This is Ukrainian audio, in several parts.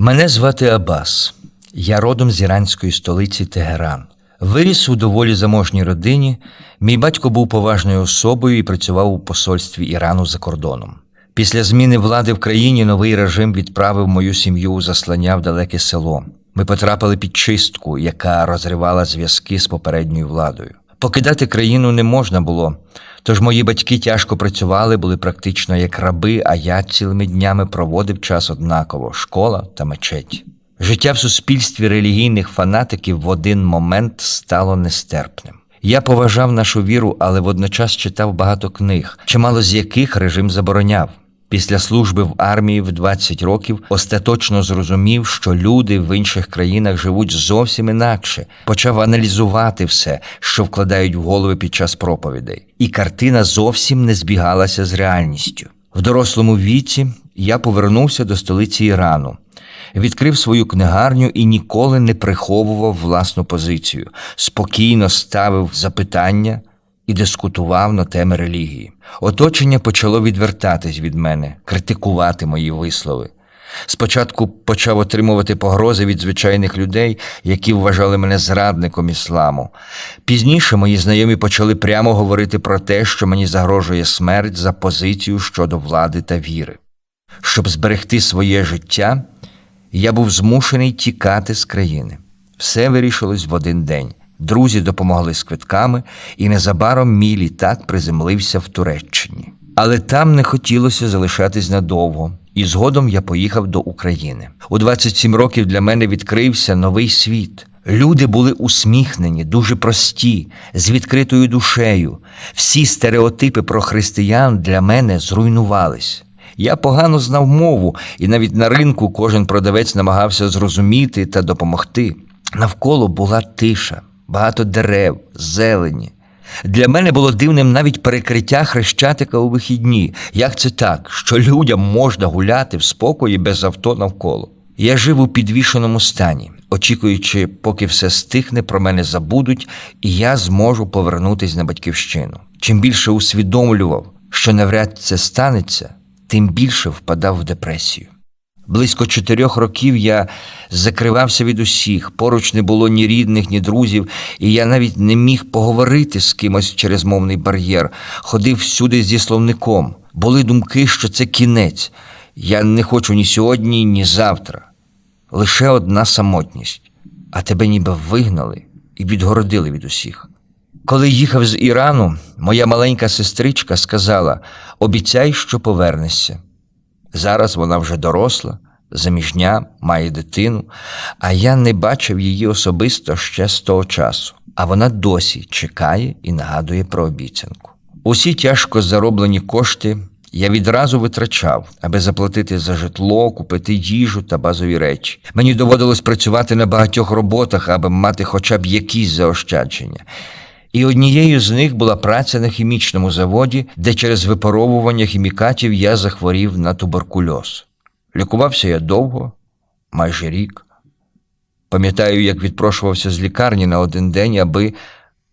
Мене звати Абас. Я родом з іранської столиці Тегеран. Виріс у доволі заможній родині. Мій батько був поважною особою і працював у посольстві Ірану за кордоном. Після зміни влади в країні новий режим відправив мою сім'ю у заслання в далеке село. Ми потрапили під чистку, яка розривала зв'язки з попередньою владою. Покидати країну не можна було, тож мої батьки тяжко працювали, були практично як раби, а я цілими днями проводив час однаково школа та мечеть. Життя в суспільстві релігійних фанатиків в один момент стало нестерпним. Я поважав нашу віру, але водночас читав багато книг, чимало з яких режим забороняв. Після служби в армії в 20 років остаточно зрозумів, що люди в інших країнах живуть зовсім інакше. Почав аналізувати все, що вкладають в голови під час проповідей, і картина зовсім не збігалася з реальністю. В дорослому віці я повернувся до столиці Ірану, відкрив свою книгарню і ніколи не приховував власну позицію, спокійно ставив запитання і дискутував на теми релігії. Оточення почало відвертатись від мене, критикувати мої вислови. Спочатку почав отримувати погрози від звичайних людей, які вважали мене зрадником ісламу. Пізніше мої знайомі почали прямо говорити про те, що мені загрожує смерть за позицію щодо влади та віри. Щоб зберегти своє життя, я був змушений тікати з країни. Все вирішилось в один день. Друзі допомогли з квитками, і незабаром мій літак приземлився в Туреччині. Але там не хотілося залишатись надовго, і згодом я поїхав до України. У 27 років для мене відкрився новий світ. Люди були усміхнені, дуже прості, з відкритою душею. Всі стереотипи про християн для мене зруйнувались. Я погано знав мову, і навіть на ринку кожен продавець намагався зрозуміти та допомогти. Навколо була тиша, багато дерев, зелені. Для мене було дивним навіть перекриття хрещатика у вихідні. Як це так, що людям можна гуляти в спокої без авто навколо? Я жив у підвішеному стані, очікуючи, поки все стихне, про мене забудуть, і я зможу повернутись на батьківщину. Чим більше усвідомлював, що навряд це станеться, тим більше впадав в депресію. Близько чотирьох років я закривався від усіх, поруч не було ні рідних, ні друзів, і я навіть не міг поговорити з кимось через мовний бар'єр, ходив всюди зі словником. Були думки, що це кінець. Я не хочу ні сьогодні, ні завтра. Лише одна самотність, а тебе ніби вигнали і відгородили від усіх. Коли їхав з Ірану, моя маленька сестричка сказала: обіцяй, що повернешся. Зараз вона вже доросла, заміжня, має дитину, а я не бачив її особисто ще з того часу. А вона досі чекає і нагадує про обіцянку. Усі тяжко зароблені кошти я відразу витрачав, аби заплатити за житло, купити їжу та базові речі. Мені доводилось працювати на багатьох роботах, аби мати хоча б якісь заощадження. І однією з них була праця на хімічному заводі, де через випаровування хімікатів я захворів на туберкульоз. Лікувався я довго, майже рік. Пам'ятаю, як відпрошувався з лікарні на один день, аби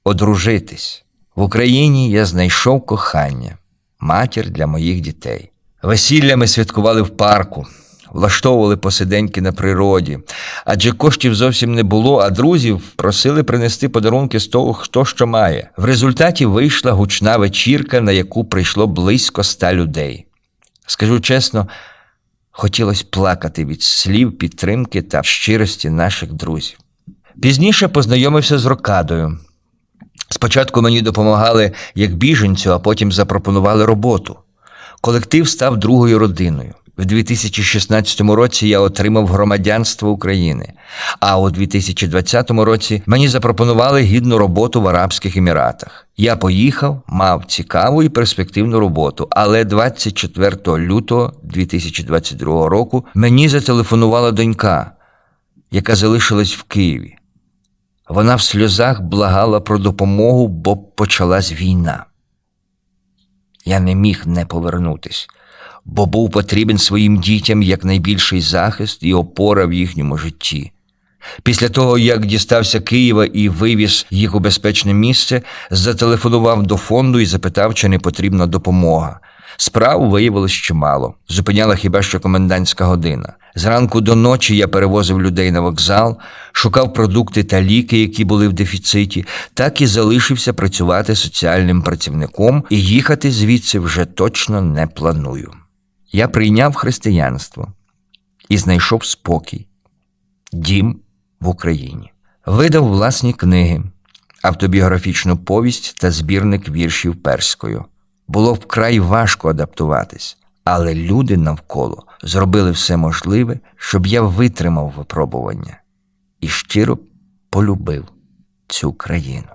одружитись. В Україні я знайшов кохання, матір для моїх дітей. Весілля ми святкували в парку, влаштовували посиденьки на природі, адже коштів зовсім не було, а друзів просили принести подарунки з того, хто що має. В результаті вийшла гучна вечірка, на яку прийшло близько ста людей. Скажу чесно, хотілося плакати від слів підтримки та щирості наших друзів. Пізніше познайомився з Рокадою. Спочатку мені допомагали як біженцю, а потім запропонували роботу. Колектив став другою родиною. В 2016 році я отримав громадянство України, а у 2020 році мені запропонували гідну роботу в Арабських Еміратах. Я поїхав, мав цікаву і перспективну роботу, але 24 лютого 2022 року мені зателефонувала донька, яка залишилась в Києві. Вона в сльозах благала про допомогу, бо почалась війна. Я не міг не повернутись, бо був потрібен своїм дітям якнайбільший захист і опора в їхньому житті. Після того, як дістався Києва і вивіз їх у безпечне місце, зателефонував до фонду і запитав, чи не потрібна допомога. Справ виявилось чимало. Зупиняла хіба що комендантська година. Зранку до ночі я перевозив людей на вокзал, шукав продукти та ліки, які були в дефіциті, так і залишився працювати соціальним працівником і їхати звідси вже точно не планую. Я прийняв християнство і знайшов спокій, дім в Україні. Видав власні книги, автобіографічну повість та збірник віршів перською. Було вкрай важко адаптуватись, але люди навколо зробили все можливе, щоб я витримав випробування і щиро полюбив цю країну.